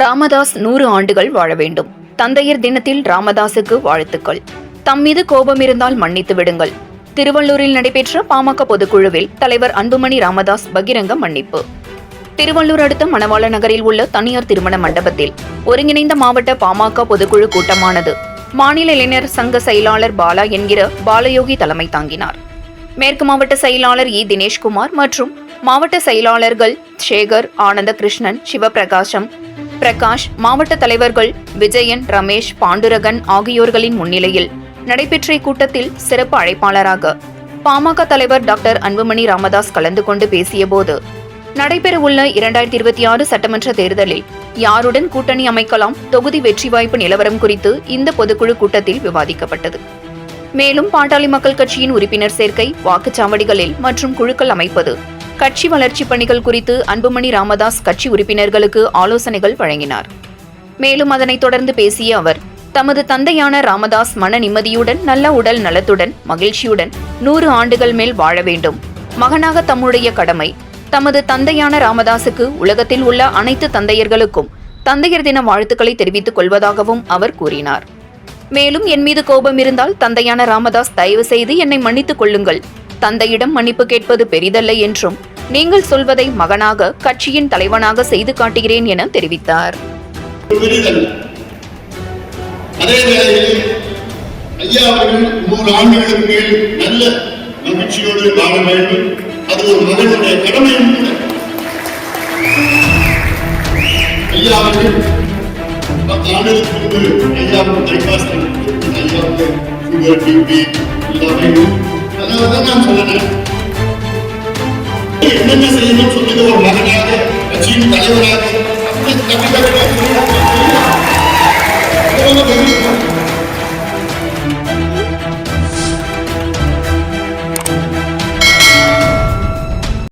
ராமதாஸ் நூறு ஆண்டுகள் வாழ வேண்டும். தந்தையர் தினத்தில் ராமதாசுக்கு வாழ்த்துக்கள். தம் மீது கோபம் இருந்தால் மன்னித்து விடுங்கள். திருவள்ளூரில் நடைபெற்ற பாமக பொதுக்குழுவில் தலைவர் அன்புமணி ராமதாஸ் பகிரங்க மன்னிப்பு. திருவள்ளூர் அடுத்த மணவாள நகரில் உள்ள தனியார் திருமண மண்டபத்தில் ஒருங்கிணைந்த மாவட்ட பாமக பொதுக்குழு கூட்டமானது. மாநில இளைஞர் சங்க செயலாளர் பாலா என்கிற பாலயோகி தலைமை தாங்கினார். மேற்கு மாவட்ட செயலாளர் இ. தினேஷ்குமார் மற்றும் மாவட்ட செயலாளர்கள் சேகர் ஆனந்த கிருஷ்ணன் சிவபிரகாசம் பிரகாஷ் மாவட்ட தலைவர்கள் விஜயன் ரமேஷ் பாண்டுரகன் ஆகியோர்களின் முன்னிலையில் நடைபெற்ற இக்கூட்டத்தில் சிறப்பு அழைப்பாளராக பாமக தலைவர் டாக்டர் அன்புமணி ராமதாஸ் கலந்து கொண்டு பேசியபோது நடைபெறவுள்ள இரண்டாயிரத்தி இருபத்தி ஆறு சட்டமன்ற தேர்தலில் யாருடன் கூட்டணி அமைக்கலாம் தொகுதி வெற்றி வாய்ப்பு நிலவரம் குறித்து இந்த பொதுக்குழு கூட்டத்தில் விவாதிக்கப்பட்டது. மேலும் பாட்டாளி மக்கள் கட்சியின் உறுப்பினர் சேர்க்கை வாக்குச்சாவடிகளில் மற்றும் குழுக்கள் அமைப்பது கட்சி வளர்ச்சி பணிகள் குறித்து அன்புமணி ராமதாஸ் கட்சி உறுப்பினர்களுக்கு ஆலோசனைகள் வழங்கினார். மேலும் அதனைத் தொடர்ந்து பேசிய அவர் தமது தந்தையான ராமதாஸ் மன நிம்மதியுடன் நல்ல உடல் நலத்துடன் மகிழ்ச்சியுடன் நூறு ஆண்டுகள் மேல் வாழ வேண்டும். மகனாக தம்முடைய கடமை தமது தந்தையான ராமதாசுக்கு உலகத்தில் உள்ள அனைத்து தந்தையர்களுக்கும் தந்தையர் தின வாழ்த்துக்களை தெரிவித்துக் கொள்வதாகவும் அவர் கூறினார். மேலும் என் மீது கோபம் இருந்தால் தந்தையான ராமதாஸ் தயவு செய்து என்னை மன்னித்துக் கொள்ளுங்கள். தந்தையிடம் மன்னிப்பு கேட்பது பெரிதல்ல என்றும் நீங்கள் சொல்வதை மகனாக கட்சியின் தலைவனாக செய்து காட்டுகிறேன் என தெரிவித்தார். பத்து ஆண்டுகளுக்கு முன்பு ஐயாவுக்கு பைபாஸ் ஐயாவுக்கு சுகர் எல்லாமே Dünyadan söyledi. Ne meseleyi tuttu da var. Çin, Tayvan'a, Afrika'da, Afrika'da, Afrika'da, Afrika'da,